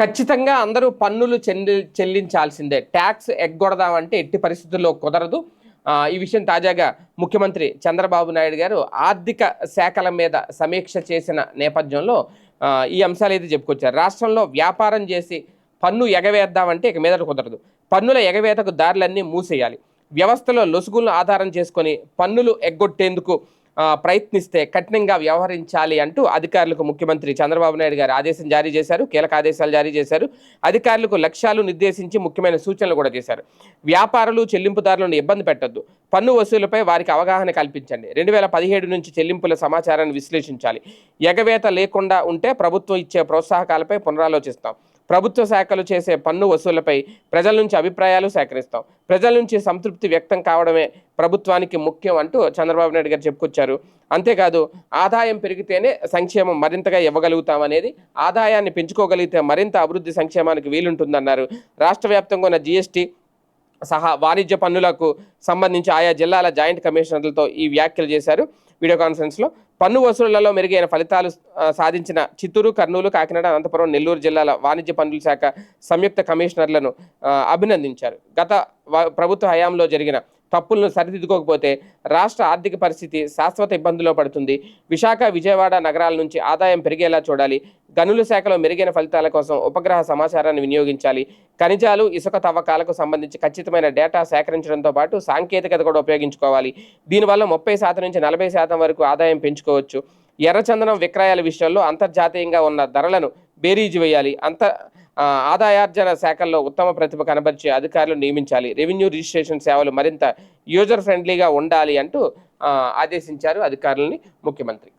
ఖచ్చితంగా అందరూ పన్నులు చెల్లించాల్సిందే. ట్యాక్స్ ఎగ్గొడదామంటే ఎట్టి పరిస్థితుల్లో కుదరదు. ఈ విషయం తాజాగా ముఖ్యమంత్రి చంద్రబాబు నాయుడు గారు ఆర్థిక శాఖల మీద సమీక్ష చేసిన నేపథ్యంలో ఈ అంశాలు అయితే చెప్పుకొచ్చారు. రాష్ట్రంలో వ్యాపారం చేసి పన్ను ఎగవేద్దామంటే ఇక మీదట కుదరదు. పన్నుల ఎగవేతకు దారులన్నీ మూసేయాలి. వ్యవస్థలో లొసుగులను ఆధారం చేసుకొని పన్నులు ఎగ్గొట్టేందుకు ప్రయత్నిస్తే కఠినంగా వ్యవహరించాలి అంటూ అధికారులకు ముఖ్యమంత్రి చంద్రబాబు నాయుడు గారు ఆదేశం జారీ చేశారు. కీలక ఆదేశాలు జారీ చేశారు. అధికారులకు లక్ష్యాలు నిర్దేశించి ముఖ్యమైన సూచనలు కూడా చేశారు. వ్యాపారులు చెల్లింపుదారులను ఇబ్బంది పెట్టద్దు. పన్ను వసూలుపై వారికి అవగాహన కల్పించండి. రెండు వేల పదిహేడు నుంచి చెల్లింపుల సమాచారాన్ని విశ్లేషించాలి. ఎగవేత లేకుండా ఉంటే ప్రభుత్వం ఇచ్చే ప్రోత్సాహకాలపై పునరాలోచిస్తాం. ప్రభుత్వ శాఖలు చేసే పన్ను వసూళ్ళపై ప్రజల నుంచి అభిప్రాయాలు సేకరిస్తాం. ప్రజల నుంచి సంతృప్తి వ్యక్తం కావడమే ప్రభుత్వానికి ముఖ్యం అంటూ చంద్రబాబు నాయుడు గారు చెప్పుకొచ్చారు. అంతేకాదు ఆదాయం పెరిగితేనే సంక్షేమం మరింతగా ఇవ్వగలుగుతాం అనేది ఆదాయాన్ని పెంచుకోగలిగితే మరింత అభివృద్ధి సంక్షేమానికి వీలుంటుందన్నారు. రాష్ట్ర వ్యాప్తంగా ఉన్న జీఎస్టీ సహా వాణిజ్య పన్నులకు సంబంధించి ఆయా జిల్లాల జాయింట్ కమిషనర్లతో ఈ వ్యాఖ్యలు చేశారు. వీడియో కాన్ఫరెన్స్లో పన్ను వసూళ్ళలో మెరుగైన ఫలితాలు సాధించిన చిత్తూరు కర్నూలు కాకినాడ అనంతపురం నెల్లూరు జిల్లాల వాణిజ్య పన్నుల శాఖ సంయుక్త కమిషనర్లను అభినందించారు. గత ప్రభుత్వ హయాంలో జరిగిన తప్పులను సరిదిద్దుకోకపోతే రాష్ట్ర ఆర్థిక పరిస్థితి శాశ్వత ఇబ్బందుల్లో పడుతుంది. విశాఖ విజయవాడ నగరాల నుంచి ఆదాయం పెరిగేలా చూడాలి. గనుల శాఖలో మెరుగైన ఫలితాల కోసం ఉపగ్రహ సమాచారాన్ని వినియోగించాలి. ఖనిజాలు ఇసుక తవ్వకాలకు సంబంధించి ఖచ్చితమైన డేటా సేకరించడంతో పాటు సాంకేతికత కూడా ఉపయోగించుకోవాలి. దీనివల్ల ముప్పై శాతం నుంచి నలభై శాతం వరకు ఆదాయం పెంచుకోవచ్చు. ఎర్రచందనం విక్రయాల విషయంలో అంతర్జాతీయంగా ఉన్న ధరలను బేరీజు వేయాలి. అంత ఆదాయార్జన శాఖల్లో ఉత్తమ ప్రతిభ కనబరిచే అధికారులు నియమించాలి. రెవెన్యూ రిజిస్ట్రేషన్ సేవలు మరింత యూజర్ ఫ్రెండ్లీగా ఉండాలి అంటూ ఆదేశించారు అధికారులని ముఖ్యమంత్రి.